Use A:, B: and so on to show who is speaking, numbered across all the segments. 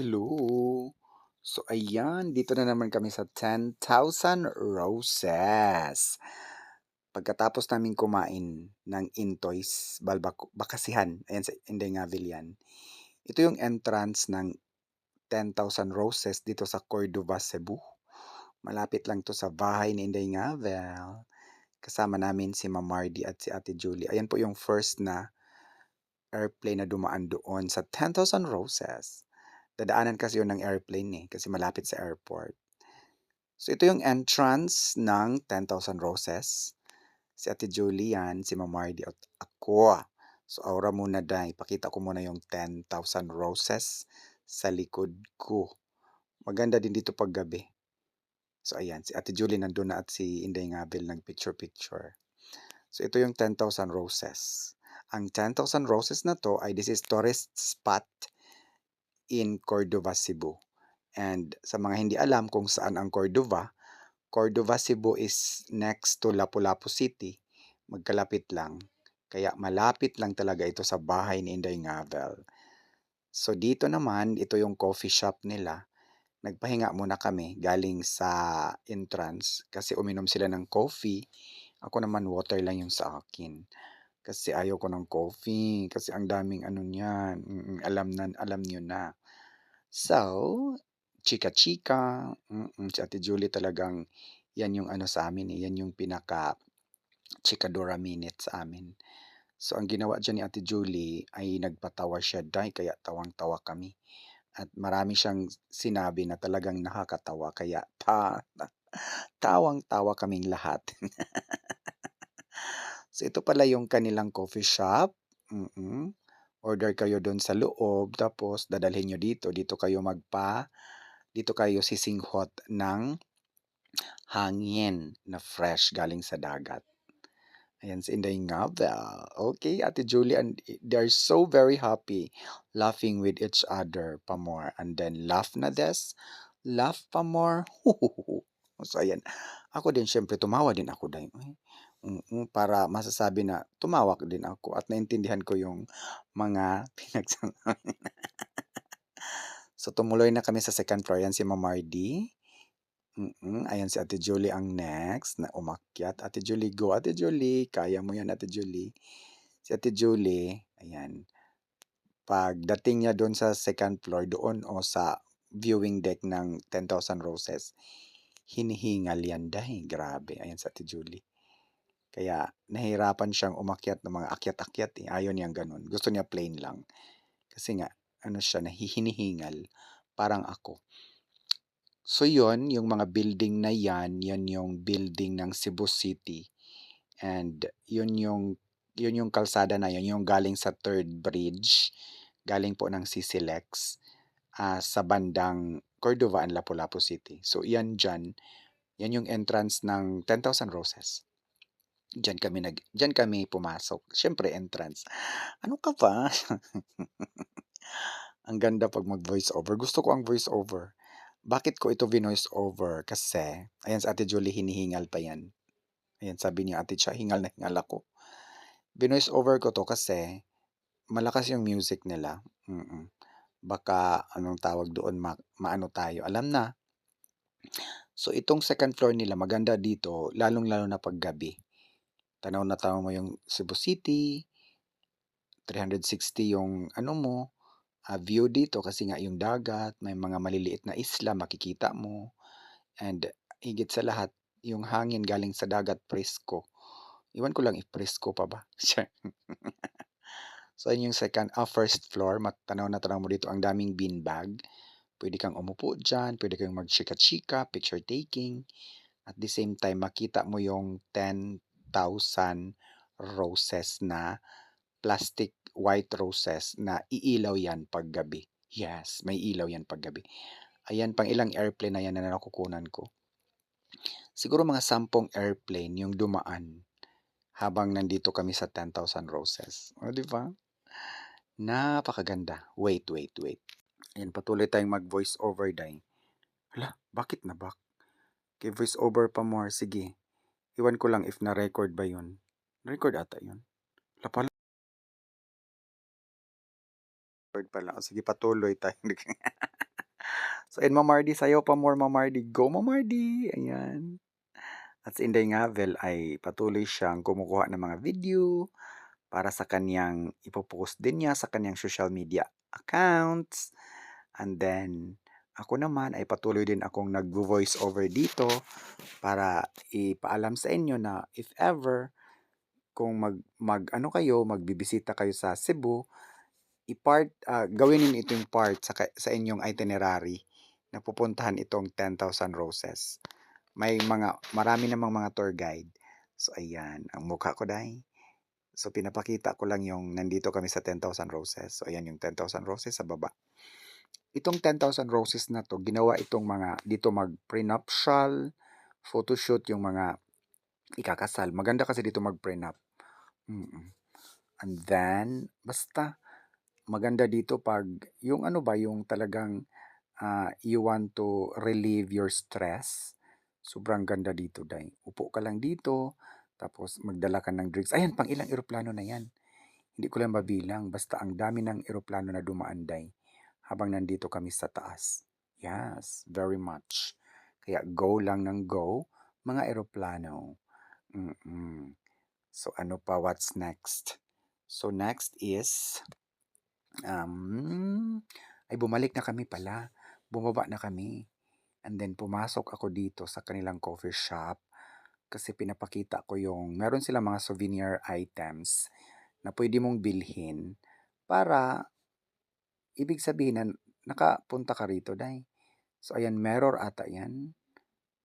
A: Hello! So ayan, dito na naman kami sa 10,000 Roses. Pagkatapos naming kumain ng Intoy's Balbaco Bakasihan, ayan sa Inday Ngavil yan. Ito yung entrance ng 10,000 Roses dito sa Cordova, Cebu. Malapit lang 'to sa bahay ni Inday Ngavil. Kasama namin si Ma'am Mardy at si Ate Julie. Ayan po yung first na airplane na dumaan doon sa 10,000 Roses. Dadaanan kasi yun ng airplane eh, kasi malapit sa airport. So ito yung entrance ng 10,000 Roses. Si Ate Julie yan, si Ma'am Mardy at ako. So aura muna day, ipakita ko muna yung 10,000 Roses sa likod ko. Maganda din dito pag gabi. So ayan, si Ate Julie nandun na at si Inday Ngabel nag-picture-picture. So ito yung 10,000 Roses. Ang 10,000 Roses na to ay this is tourist spot in Cordova, Cebu. And sa mga hindi alam kung saan ang Cordova, Cordova, Cebu is next to Lapu-Lapu City. Magkalapit lang. Kaya malapit lang talaga ito sa bahay ni Inday Ngavel. So dito naman, ito yung coffee shop nila. Nagpahinga muna kami galing sa entrance kasi uminom sila ng coffee. Ako naman water lang yung sa akin. Kasi ayaw ko ng coffee. Kasi ang daming ano niyan. Mm, alam na, alam niyo na. So, chika-chika. Mm, si Ate Julie talagang yan yung ano sa amin eh. Yan yung pinaka chikadora minute sa amin. So, ang ginawa dyan ni Ate Julie ay nagpatawa siya dahil kaya tawang-tawa kami. At marami siyang sinabi na talagang nakakatawa kaya ta tawang-tawa kaming lahat. so, ito pala yung kanilang coffee shop. Mm-mm. Order kayo doon sa loob tapos dadalhin nyo dito. Dito kayo magpa, dito kayo sisinghot ng hangin na fresh galing sa dagat. Ayan si Inday Ngabel. Okay, Ate Julie, and they're so very happy laughing with each other pa more. And then laugh na des, laugh pa more. so ayan, ako din syempre tumawa din ako dahil. Mm, para masasabi na tumawak din ako at naintindihan ko yung mga pinagsasabi. so tumuloy na kami sa second floor. Yan si Ma'am Mardy. Mm, ayan si Ate Julie ang next na umakyat. Ate Julie, go. Ate Julie, kaya mo yan Ate Julie. Si Ate Julie, ayan. Pagdating niya doon sa second floor, doon o sa viewing deck ng 10,000 Roses, hinihingal yan dahil grabe. Ayan si Ate Julie. Kaya nahirapan siyang umakyat ng mga akyat-akyat eh. Ayaw niyang ganun. Gusto niya plain lang. Kasi nga, ano siya, nahihinihingal. Parang ako. So yon yung mga building na yan, yan yung building ng Cebu City. And yun yung, yun yung kalsada na yun, yung galing sa third bridge, galing po ng CCLEX uh, sa bandang Cordova and Lapu-Lapu City. So yan dyan, yan yung entrance ng 10,000 Roses. Diyan kami nag diyan kami pumasok. Siyempre entrance. Ano ka ba? ang ganda pag mag-voice over. Gusto ko ang voice over. Bakit ko ito vinoice over? Kasi, ayan sa Ate Julie, hinihingal pa yan. Ayan, sabi niya, Ate Cha, hingal na hingal ako. Vinoice over ko to kasi malakas yung music nila. Mm-mm. Baka anong tawag doon, ma- maano tayo. Alam na. So, itong second floor nila, maganda dito, lalong-lalo na pag gabi. Tanaw na tanaw mo yung Cebu City, 360 yung ano mo, uh, view dito kasi nga yung dagat, may mga maliliit na isla makikita mo. And higit sa lahat, yung hangin galing sa dagat presko. Iwan ko lang if presko pa ba. so yun yung second, uh, first floor, matanaw na tanaw mo dito ang daming beanbag. Pwede kang umupo dyan, pwede kang mag-chika-chika, picture taking. At the same time, makita mo yung 10 1,000 roses na plastic white roses na iilaw yan paggabi. Yes, may ilaw yan paggabi. Ayan, pang ilang airplane na yan na nakukunan ko. Siguro mga sampung airplane yung dumaan habang nandito kami sa 10,000 roses. O, di ba? Napakaganda. Wait, wait, wait. Ayan, patuloy tayong mag-voice over day. Hala, bakit na back? Okay, voice over pa more. Sige. Iwan ko lang if na-record ba yun. Record ata yun. Wala pala. Word pala. O sige patuloy tayo. so and Mamardi, sayaw pa more Mamardi. Go Mamardi! Ayan. At si Inday Ngavel ay patuloy siyang kumukuha ng mga video para sa kanyang ipopost din niya sa kanyang social media accounts. And then, ako naman ay patuloy din akong nag-voice over dito para ipaalam sa inyo na if ever kung mag, mag ano kayo, magbibisita kayo sa Cebu, i-part, ah, gawin niyo ito yung part sa, sa inyong itinerary na pupuntahan itong 10,000 Roses. May mga, marami namang mga tour guide. So, ayan, ang mukha ko dahil. So, pinapakita ko lang yung nandito kami sa 10,000 Roses. So, ayan yung 10,000 Roses sa baba. Itong 10,000 Roses na to, ginawa itong mga, dito mag prenuptial, photoshoot yung mga ikakasal. Maganda kasi dito mag prenup. Mm-mm. And then, basta, maganda dito pag, yung ano ba, yung talagang ah, you want to relieve your stress. Sobrang ganda dito, Day. Upo ka lang dito, tapos magdala ka ng drinks. Ayan, pang ilang eroplano na yan. Hindi ko lang mabilang, basta ang dami ng eroplano na dumaan, Day, habang nandito kami sa taas. Yes, very much. Kaya go lang ng go, mga eroplano. Mm-mm. So ano pa, what's next? So next is, um, ay bumalik na kami pala. Bumaba na kami. And then pumasok ako dito sa kanilang coffee shop kasi pinapakita ko yung, meron sila mga souvenir items na pwede mong bilhin para ibig sabihin na nakapunta ka rito, Day. So ayan, mirror ata yan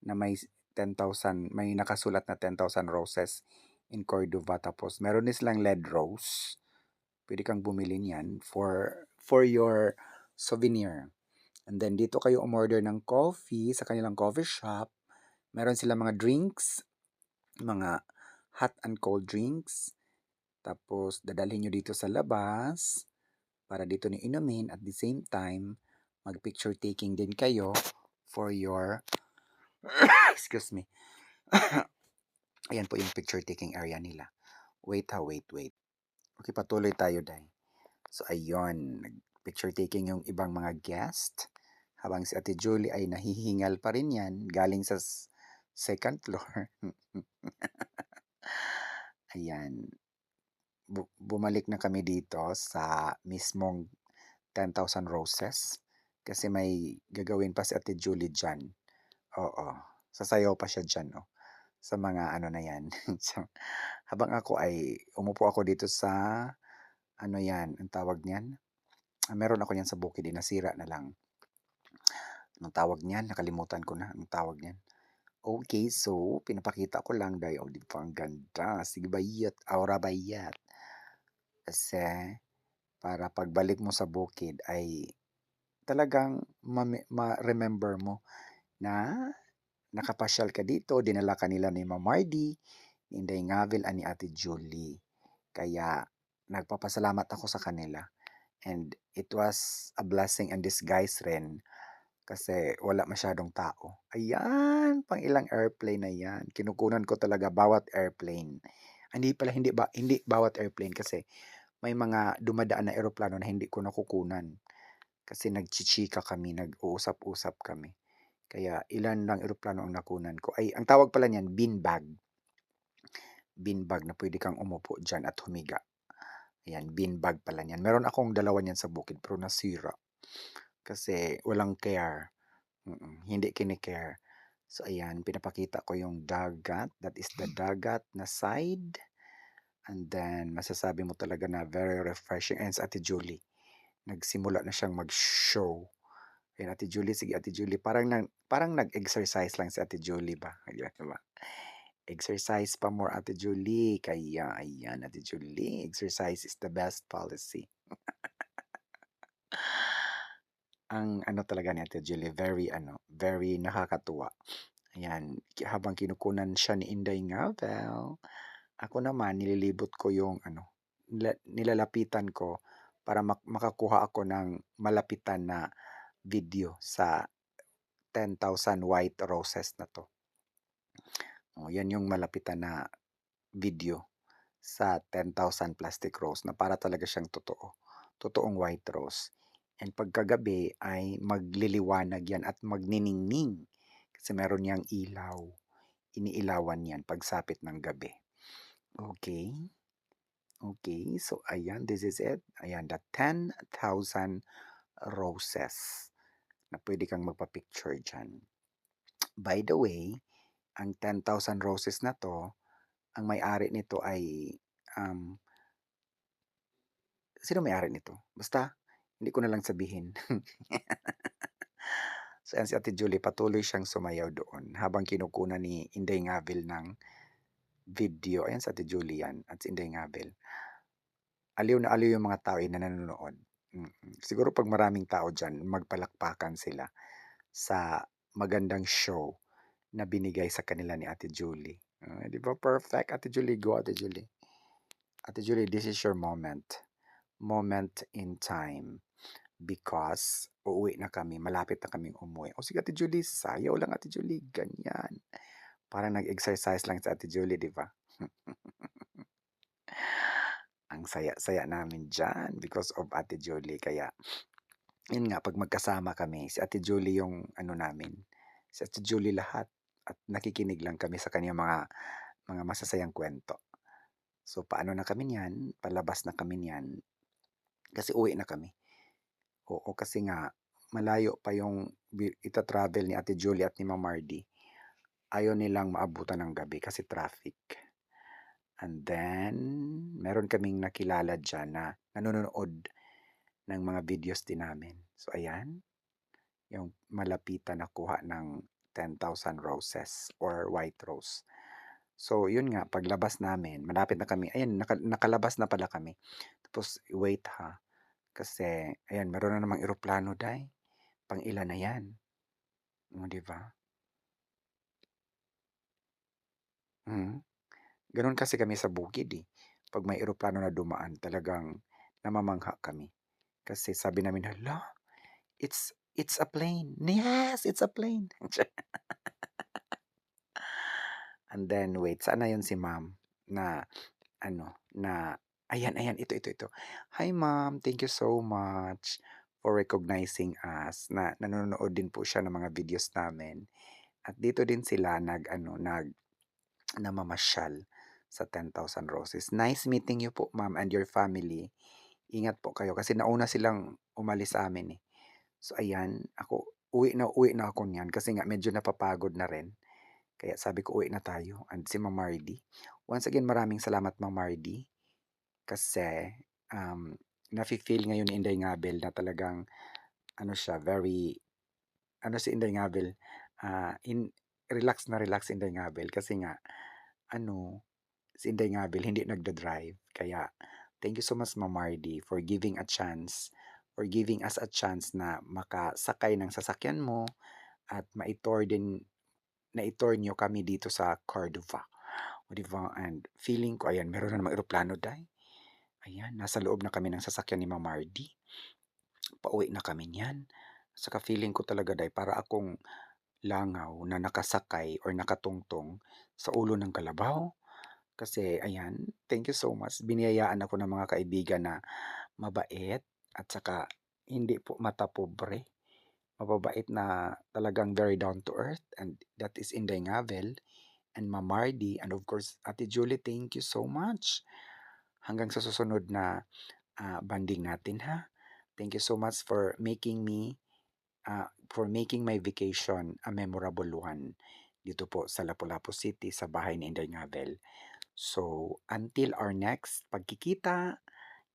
A: na may 10,000, may nakasulat na 10,000 roses in Cordova. Tapos meron din silang LED rose. Pwede kang bumili niyan for, for your souvenir. And then dito kayo umorder ng coffee sa kanilang coffee shop. Meron sila mga drinks, mga hot and cold drinks. Tapos dadalhin nyo dito sa labas para dito ni inumin at the same time mag picture taking din kayo for your excuse me. Ayan po yung picture taking area nila. Wait ha, wait, wait. Okay, patuloy tayo, Day. So, ayun. Picture taking yung ibang mga guest. Habang si Ate Julie ay nahihingal pa rin yan. Galing sa second floor. Ayan. Bu- bumalik na kami dito sa mismong 10,000 Roses. Kasi may gagawin pa si Ate Julie dyan. Oo. Sasayaw pa siya dyan, oh. Sa mga ano na yan. habang ako ay umupo ako dito sa ano yan, ang tawag niyan? Ah, meron ako niyan sa bukid, eh, nasira na lang. Anong tawag niyan? Nakalimutan ko na. Anong tawag niyan? Okay, so pinapakita ko lang dahil oh, di ba ang ganda. Sige bayat, aura bayat. Kasi para pagbalik mo sa bukid ay talagang ma-remember mo na nakapasyal ka dito, dinala ka nila ni Ma'am Mardy, ni Inday Ngavel, ani Ate Julie. Kaya nagpapasalamat ako sa kanila. And it was a blessing and disguise rin kasi wala masyadong tao. Ayan, pang ilang airplane na yan. Kinukunan ko talaga bawat airplane. Hindi pala, hindi ba, hindi bawat airplane kasi may mga dumadaan na eroplano na hindi ko nakukunan. Kasi nagchichika kami, nag-uusap-usap kami. Kaya ilan lang eroplano ang nakunan ko. Ay, ang tawag pala niyan, beanbag. Beanbag na pwede kang umupo dyan at humiga. Ayan, beanbag pala niyan. Meron akong dalawa niyan sa bukid pero nasira. Kasi walang care. Mm-mm, hindi kinikare. So, ayan, pinapakita ko yung dagat. That is the dagat na side. And then, masasabi mo talaga na very refreshing. And Ate Julie, nagsimula na siyang mag-show. Ayan, Ate Julie, sige Ate Julie, parang, nag, parang nag-exercise lang si Ate Julie ba? Ayan, diba? Exercise pa more, Ate Julie. Kaya, ayan, Ate Julie, exercise is the best policy. Ang ano talaga ni Ate Julie, very ano, very nakakatuwa. Ayan, habang kinukunan siya ni Inday Ngavel, ako naman nililibot ko yung ano, nila- nilalapitan ko para mak- makakuha ako ng malapitan na video sa 10,000 white roses na to. O, yan yung malapitan na video sa 10,000 plastic rose na para talaga siyang totoo. totoong white rose. And pagkagabi ay magliliwanag yan at magniningning kasi meron niyang ilaw. Iniilawan yan pagsapit ng gabi. Okay? Okay, so ayan, this is it. Ayan, the 10,000 roses na pwede kang magpa-picture dyan. By the way, ang 10,000 roses na to, ang may-ari nito ay, um, sino may-ari nito? Basta, hindi ko na lang sabihin. so, ayan si Ate Julie, patuloy siyang sumayaw doon habang kinukunan ni Inday Ngavil ng video. Ayan si Ate Julie yan at si Inday Ngavil. Aliw na aliw yung mga tao na nanonood. Siguro pag maraming tao dyan, magpalakpakan sila sa magandang show na binigay sa kanila ni Ate Julie. Ah, di ba perfect? Ate Julie, go Ate Julie. Ate Julie, this is your moment. Moment in time. Because uuwi na kami, malapit na kaming umuwi. O sige Ate Julie, sayaw lang Ate Julie, ganyan. Parang nag-exercise lang sa Ate Julie, di ba? Ang saya-saya namin dyan because of Ate Julie. Kaya, yun nga, pag magkasama kami, si Ate Julie yung ano namin. Si Ate Julie lahat. At nakikinig lang kami sa kanyang mga mga masasayang kwento. So, paano na kami niyan? Palabas na kami niyan. Kasi uwi na kami. Oo, kasi nga, malayo pa yung ita-travel ni Ate Julie at ni Ma'am Mardy. Ayaw nilang maabutan ng gabi kasi traffic. And then, meron kaming nakilala dyan na nanonood ng mga videos din namin. So, ayan. Yung malapitan na kuha ng 10,000 roses or white rose. So, yun nga, paglabas namin, malapit na kami. Ayan, naka- nakalabas na pala kami. Tapos, wait ha. Kasi, ayan, meron na namang eroplano, day. Pang ilan na yan. O, di Hmm. Ganun kasi kami sa bukid eh. Pag may eroplano na dumaan, talagang namamangha kami. Kasi sabi namin, hala, it's, it's a plane. Yes, it's a plane. And then, wait, saan na yun si ma'am? Na, ano, na, ayan, ayan, ito, ito, ito. Hi ma'am, thank you so much for recognizing us. Na nanonood din po siya ng mga videos namin. At dito din sila nag, ano, nag, namamasyal sa 10,000 Roses. Nice meeting you po, ma'am, and your family. Ingat po kayo kasi nauna silang umalis sa amin eh. So, ayan, ako, uwi na uwi na ako niyan kasi nga medyo napapagod na rin. Kaya sabi ko, uwi na tayo. And si Ma'am Mardy. Once again, maraming salamat, Ma'am Mardy. Kasi, um, nafe-feel ngayon ni Inday Ngabel na talagang, ano siya, very, ano si Inday Ngabel, ah, in, relax na relax Inday Ngabel kasi nga, ano, si Inday Ngabel hindi nagda-drive. Kaya, thank you so much, Ma'am Mardy, for giving a chance, for giving us a chance na makasakay ng sasakyan mo at maitor din na-tour nyo kami dito sa Cordova. O di ba? And feeling ko, ayan, meron na namang eroplano, day. Ayan, nasa loob na kami ng sasakyan ni Ma'am Mardy. Pauwi na kami niyan. Saka feeling ko talaga, day, para akong langaw na nakasakay or nakatungtong sa ulo ng kalabaw. Kasi, ayan, thank you so much. Biniyayaan ako ng mga kaibigan na mabait at saka hindi po matapobre mababait na talagang very down to earth and that is Inday Ngavel and Mamardi and of course Ate Julie thank you so much hanggang sa susunod na ah, banding natin ha thank you so much for making me ah, for making my vacation a memorable one dito po sa Lapu-Lapu City sa bahay ni Inday Ngavel so until our next pagkikita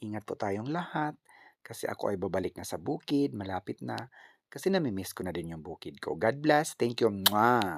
A: ingat po tayong lahat kasi ako ay babalik na sa bukid malapit na kasi nami-miss ko na din yung bukid ko. God bless. Thank you. Mwah!